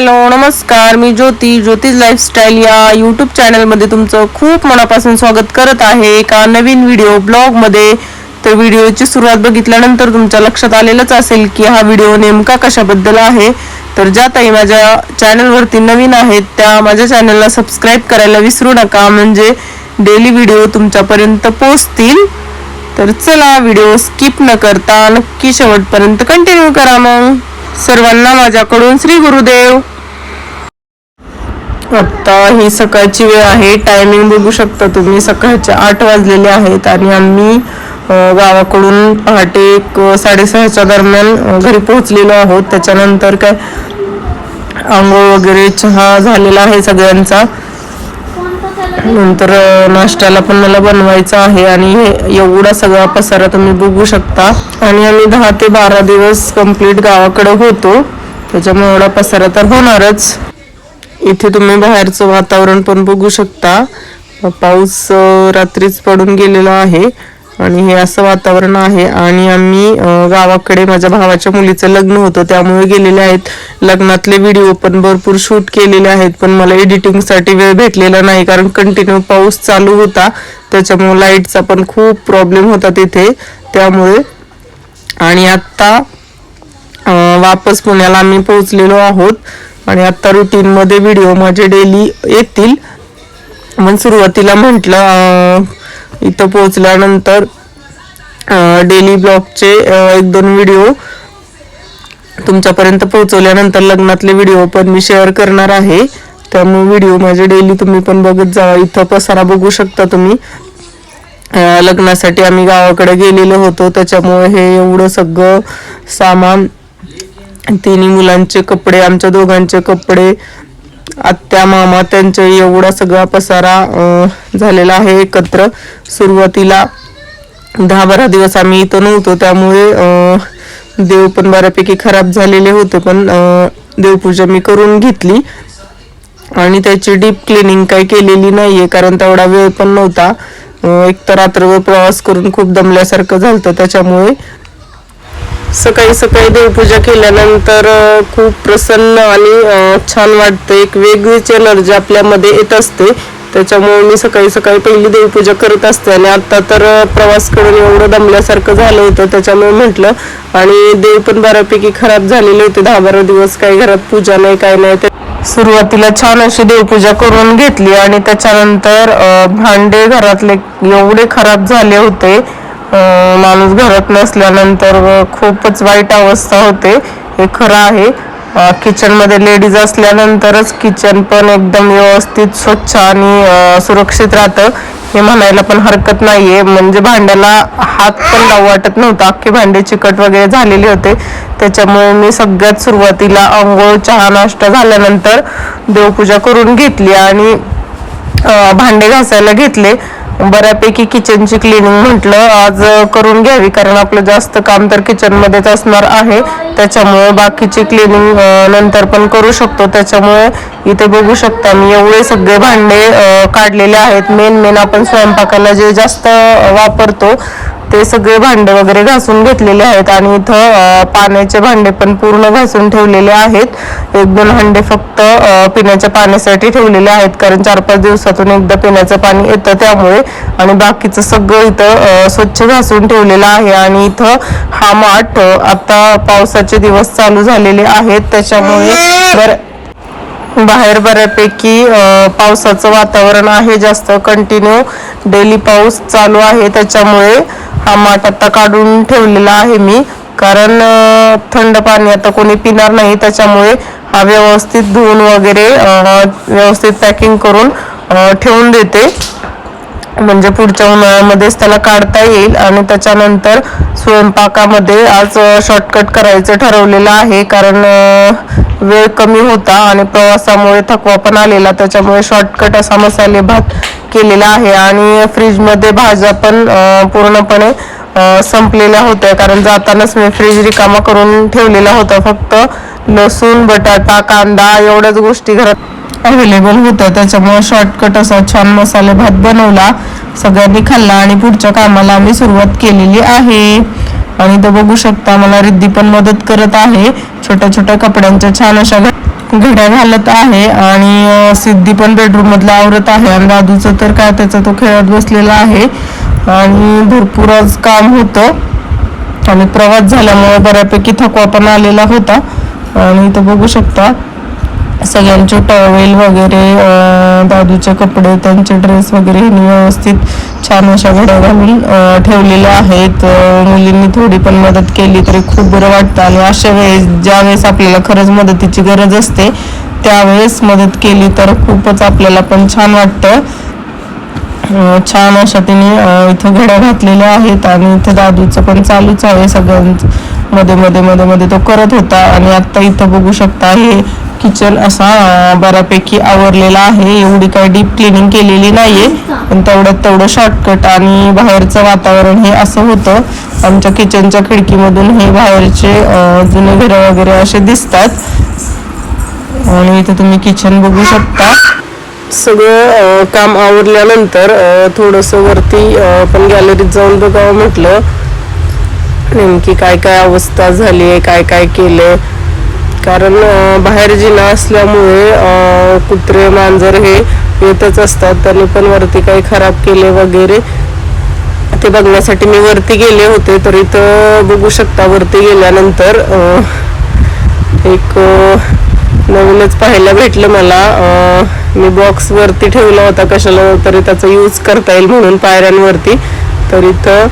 Hello नमस्कार. मी ज्योती ज्योतिष lifestyle या यूट्यूब चॅनलमध्ये तुमचं खूप मनापासून स्वागत करत आहे एका नवीन व्हिडिओ ब्लॉगमध्ये तर व्हिडिओची सुरुवात बघितल्यानंतर तुमच्या लक्षात आलेलंच असेल की हा व्हिडिओ नेमका कशाबद्दल आहे. तर ज्या ताई माझ्या चॅनलवरती नवीन आहेत त्या माझ्या चॅनलला सबस्क्राईब करायला विसरू नका. म्हणजे डेली व्हिडिओ तुमच्यापर्यंत पोचतील तर चला व्हिडिओ स्किप न करता नक्की शेवटपर्यंत कंटिन्यू करा मग. सर्वांना माझ्याकडून श्री गुरुदेव. आता ही सकाळची वेळ आहे. टायमिंग बघू शकता तुम्ही. सकाळचे आठ वाजलेले आहेत आणि आम्ही गावाकडून पहाटे एक साडेसहाच्या दरम्यान घरी पोहोचलेलो आहोत. त्याच्यानंतर काय आंघोळ वगैरे चहा झालेला आहे सगळ्यांचा. नंतर नाश्त्याला पण मला बनवायचं आहे आणि एवढा सगळा पसारा तुम्ही बघू शकता. आणि आम्ही दहा ते बारा दिवस कंप्लीट गावाकडे होतो. त्याच्यामुळे एवढा पसारा तर होणारच. इथे तुम्ही बाहेरचं वातावरण पण बघू शकता. पाऊस रात्रीच पडून गेलेला आहे. आणि हे असं वातावरण आहे. आणि आम्ही गावाकडे माझ्या भावाच्या मुलीचं लग्न होतं. त्यामुळे गेलेले आहेत. लग्नातले व्हिडिओ पण भरपूर शूट केलेले आहेत. पण मला एडिटिंगसाठी वेळ भेटलेला नाही. कारण कंटिन्यू पाऊस चालू होता. त्याच्यामुळे लाईटचा पण खूप प्रॉब्लेम होता तिथे. त्यामुळे आणि आत्ता वापस पुण्याला आम्ही पोहोचलेलो आहोत. आणि आत्ता रुटीनमध्ये व्हिडिओ माझे डेली येतील. मग सुरुवातीला म्हटलं इथं पोहोचल्यानंतर डेली ब्लॉगचे एक दोन व्हिडिओ तुमच्यापर्यंत पोहोचवल्यानंतर लग्नातले व्हिडिओ पण मी शेअर करणार आहे. त्यामुळे व्हिडिओ माझे डेली तुम्ही पण बघत जावा इथं पसारा बघू शकता तुम्ही. लग्नासाठी आम्ही गावाकडे गेलेलो होतो. त्याच्यामुळे हे एवढं सगळं सामान तिन्ही मुलांचे कपडे आमच्या दोघांचे कपडे आत्या मामा त्यांचे एवढा सगळा पसारा झालेला आहे एकत्र. सुरुवातीला दहा बारा दिवस आम्ही इथं नव्हतो त्यामुळे देव पण बऱ्यापैकी खराब झालेले होते पण देवपूजा मी करून घेतली. आणि त्याची डीप क्लिनिंग काही केलेली नाहीये कारण तेवढा वेळ पण नव्हता. एक तर रात्रभर प्रवास करून खूप दमल्यासारखं झालं त्याच्यामुळे सकाळी सकाळी देवपूजा केल्यानंतर खूप प्रसन्न आणि छान वाटतं. एक वेगळीच एनर्जी आपल्यामध्ये येत असते. त्याच्यामुळे मी सकाळी सकाळी पहिली देवपूजा करत असते आणि आता तर प्रवास करून एवढं दमल्यासारखं झालं होतं त्याच्यामुळे म्हटलं. आणि देव पण बऱ्यापैकी खराब झालेले होते. दहा बारा दिवस काही घरात पूजा नाही काय नाही. ते सुरुवातीला छान अशी देवपूजा करून घेतली आणि त्याच्यानंतर भांडे घरातले एवढे खराब झाले होते. माणूस घरात नसल्यानंतर खूपच वाईट अवस्था होते. हे खरं आहे. किचनमध्ये लेडीज असल्यानंतरच किचन पण एकदम व्यवस्थित स्वच्छ आणि सुरक्षित राहतं. हे म्हणायला पण हरकत नाहीये. म्हणजे भांड्याला हात पण लावू वाटत नव्हता. अख्खे भांडे चिकट वगैरे झालेले होते. त्याच्यामुळे मी सगळ्यात सुरुवातीला आंघोळ चहा नाश्ता झाल्यानंतर देवपूजा करून घेतली आणि भांडे घासायला घेतले. बऱ्यापैकी किचनची क्लिनिंग म्हटलं आज करून घ्यावी कारण आपलं जास्त काम तर किचनमध्येच असणार आहे. त्याच्यामुळे बाकीची क्लिनिंग नंतर पण करू शकतो. त्याच्यामुळे इथे बघू शकता मी एवढे सगळे भांडे काढलेले आहेत. मेन मेन आपण स्वयंपाकाला जे जास्त वापरतो ते सगळे भांडे वगैरे घासून घेतलेले आहेत आणि इथं पाण्याचे भांडे पण पूर्ण घासून ठेवलेले आहेत. एक दोन भांडे फक्त पिण्याच्या पाण्यासाठी ठेवलेले आहेत कारण चार पाच दिवसातून एकदा पिण्याचं पाणी येतं त्यामुळे. आणि बाकीचं सगळं इथं स्वच्छ घासून ठेवलेलं आहे आणि इथं हा माठ आता पावसाचे दिवस चालू झालेले आहेत. त्याच्यामुळे बरं बाहेर बऱ्यापैकी पावसाचं वातावरण आहे जास्त. कंटिन्यू डेली पाऊस चालू आहे. त्याच्यामुळे हा माठ आता काढून ठेवलेला आहे मी. कारण थंड पाणी आता कोणी पिणार नाही. त्याच्यामुळे हा व्यवस्थित धुवून वगैरे व्यवस्थित पॅकिंग करून ठेवून देते. म्हणजे पुढच्या उन्हाळ्यामध्येच त्याला काढता येईल आणि त्याच्यानंतर स्वयंपाकामध्ये आज शॉर्टकट करायचं ठरवलेलं आहे. कारण वेळ कमी होता आणि प्रवासामुळे थकवा पण आलेला. त्याच्यामुळे शॉर्टकट असा मसाले भात केलेला आहे. आणि फ्रीजमध्ये भाज्या पण पूर्णपणे संपलेल्या होत्या. कारण जातानाच मी फ्रीज रिकामा करून ठेवलेला होता. फक्त लसूण बटाटा कांदा एवढ्याच गोष्टी घरात अवेलेबल होतं. त्याच्यामुळे शॉर्टकट असा छान मसाले भात बनवला. सगळ्यांनी खाल्ला आणि पुढच्या कामाला आम्ही सुरुवात केलेली आहे. आणि इथं बघू शकता मला रिद्धी पण मदत करत आहे. छोट्या छोट्या कपड्यांच्या छान अशा घड्या घालत आहे. आणि सिद्धी पण बेडरूम मधला आवरत आहे. आणि दादूचं तर काय त्याचा तो खेळत बसलेला आहे. आणि भरपूर आज काम होतं. आणि प्रवास झाल्यामुळे बऱ्यापैकी थकवा पण आलेला होता. आणि इथं बघू शकता सगळ्यांचे टॉवेल वगैरे दादूचे कपडे त्यांचे ड्रेस वगैरे ह्यांनी व्यवस्थित छान अशा घड्या घालून ठेवलेल्या आहेत. मुलींनी थोडी पण मदत केली तरी खूप बरं वाटतं. आणि अशा वेळेस ज्या वेळेस आपल्याला खरंच मदतीची गरज असते त्यावेळेस मदत केली तर खूपच आपल्याला पण छान वाटतं. छान अशा तिने इथं घड्या घातलेल्या आहेत आणि इथं दादूचं पण चालूच आहे सगळ्यांचं. मध्ये मध्ये मध्ये मध्ये तो करत होता आणि आता इथं बघू शकता हे किचन असा बऱ्यापैकी आवरलेला आहे. एवढी काही डीप क्लिनिंग केलेली नाहीये. पण तेवढ्यात तेवढं शॉर्टकट आणि बाहेरचं वातावरण हे असं होतं. आमच्या किचनच्या खिडकीमधून हे बाहेरचे जुने घरं वगैरे असे दिसतात. आणि इथं तुम्ही किचन बघू शकता. सगळं काम आवरल्यानंतर थोडस थोडंसं वरती पण गॅलरीत जाऊन बघावं म्हटलं. नेमकी काय काय अवस्था झाली आहे काय काय केलं कारण बाहेर जिना असल्यामुळे कुत्रे मांजर हे येतच असतात. त्यांनी पण वरती काही खराब केले वगैरे. ते बघण्यासाठी मी वरती गेले होते तर इथं बघू शकता वरती गेल्यानंतर एक नवीनच पाहायला भेटलं मला. मी बॉक्स वरती ठेवला होता कशाला तरी त्याचा यूज करता येईल म्हणून पायऱ्यांवरती. तर इथं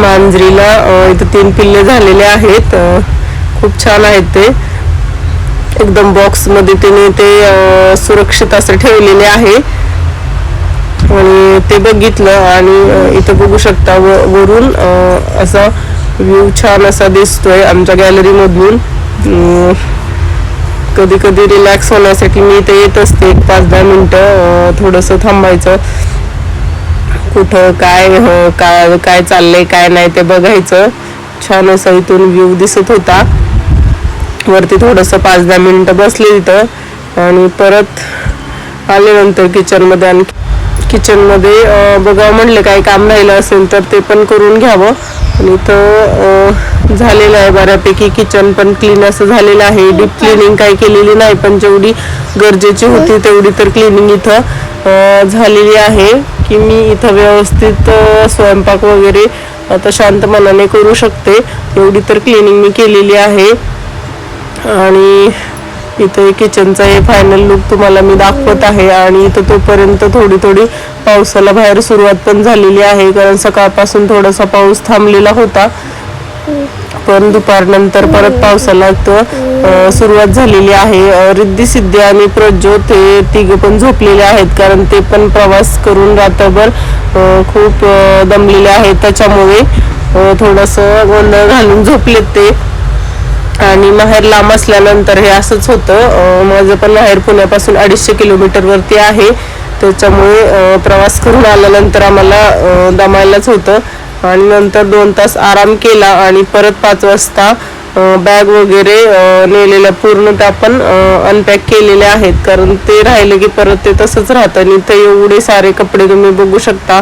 मांजरीला इथं तीन पिल्ले झालेले आहेत. खूप छान आहेत ते. एकदम बॉक्समध्ये तिने ते सुरक्षित असं ठेवलेले आहे. आणि ते बघितलं आणि इथं बघू शकता व- वरून असा व्ह्यू छान असा दिसतोय आमच्या गॅलरी मधून. कधी कधी रिलॅक्स होण्यासाठी मी इथे येत असते एक पाच दहा मिनटं थोडंसं थांबायचं. कुठं काय काय काय चाललंय काय नाही ते बघायचं. छान असा इथून व्ह्यू दिसत होता. वरती थोडंसं पाच दहा मिनिटं बसले तिथं आणि परत आल्यानंतर किचनमध्ये आणि किचनमध्ये बघावं म्हणलं काही काम राहिलं असेल तर ते पण करून घ्यावं. आणि इथं झालेलं आहे बऱ्यापैकी. किचन पण क्लीन असं झालेलं आहे. डीप क्लिनिंग काही केलेली नाही पण जेवढी गरजेची होती तेवढी तर क्लिनिंग इथं झालेली आहे. की मी इथं व्यवस्थित स्वयंपाक वगैरे आता शांत मनाने करू शकते. एवढी तर क्लिनिंग मी केलेली आहे. आणि इथे किचनचा हे फायनल लुक तुम्हाला मी दाखवत आहे आणि इथं तोपर्यंत थोडी थोडी पावसाला बाहेर सुरुवात पण झालेली आहे कारण सकाळपासून थोडासा पाऊस थांबलेला होता. पण दुपारनंतर परत पावसाला तर सुरुवात झालेली आहे. रिद्धी सिद्धी आणि प्रज्योत हे तिघ पण झोपलेले आहेत कारण ते पण प्रवास करून रात्रभर खूप दमलेले आहेत. त्याच्यामुळे थोडंसं गोंधळ घालून झोपलेत ते. आणि माहेर लांब असल्यानंतर हे असंच होतं. माझं पण माहेर पुण्यापासून अडीचशे किलोमीटरवरती आहे. त्याच्यामुळे प्रवास करून आल्यानंतर आम्हाला दमायलाच होतं. आणि नंतर दोन तास आराम केला आणि परत पाच वाजता बॅग वगैरे नेलेल्या पूर्ण त्या पण अनपॅक केलेल्या आहेत. कारण ते राहिले की परत ते तसंच राहतं आणि ते एवढे सारे कपडे तुम्ही बघू शकता.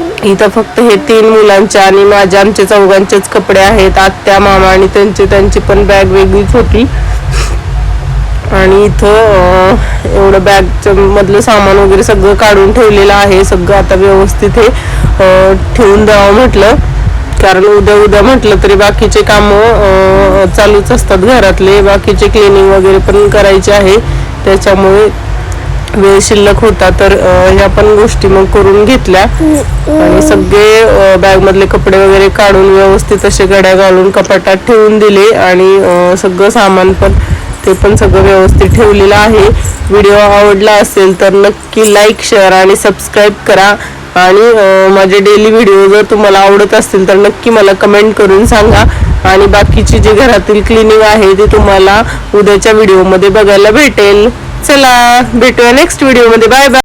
इथं फक्त हे तीन मुलांचे आणि माझ्या आमच्या चौघांचेच कपडे आहेत. आत्या मामा आणि त्यांचे त्यांची पण बॅग वेगळीच होती. आणि इथं एवढं बॅगचं मधलं सामान वगैरे सगळं काढून ठेवलेलं आहे. सगळं आता व्यवस्थित हे ठेवून द्यावं म्हटलं. कारण उद्या उद्या म्हटलं तरी बाकीचे कामं चालूच असतात घरातले. बाकीचे क्लिनिंग वगैरे पण करायचे आहे. त्याच्यामुळे वेळ शिल्लक होता तर ह्या पण गोष्टी मग करून घेतल्या. आणि सगळे बॅग मधले कपडे वगैरे काढून व्यवस्थित असे गड्या घालून कपाटात ठेवून दिले आणि सगळं सामान पण ते पण सगळं व्यवस्थित ठेवलेलं आहे. व्हिडिओ आवडला असेल तर नक्की लाईक शेअर आणि सबस्क्राईब करा. आणि माझे डेली व्हिडिओ जर तुम्हाला आवडत असतील तर नक्की मला कमेंट करून सांगा. आणि बाकीची जी घरातील क्लिनिंग आहे ती तुम्हाला उद्याच्या व्हिडिओमध्ये बघायला भेटेल. चला भेटूया नेक्स्ट व्हिडिओमध्ये बाय बाय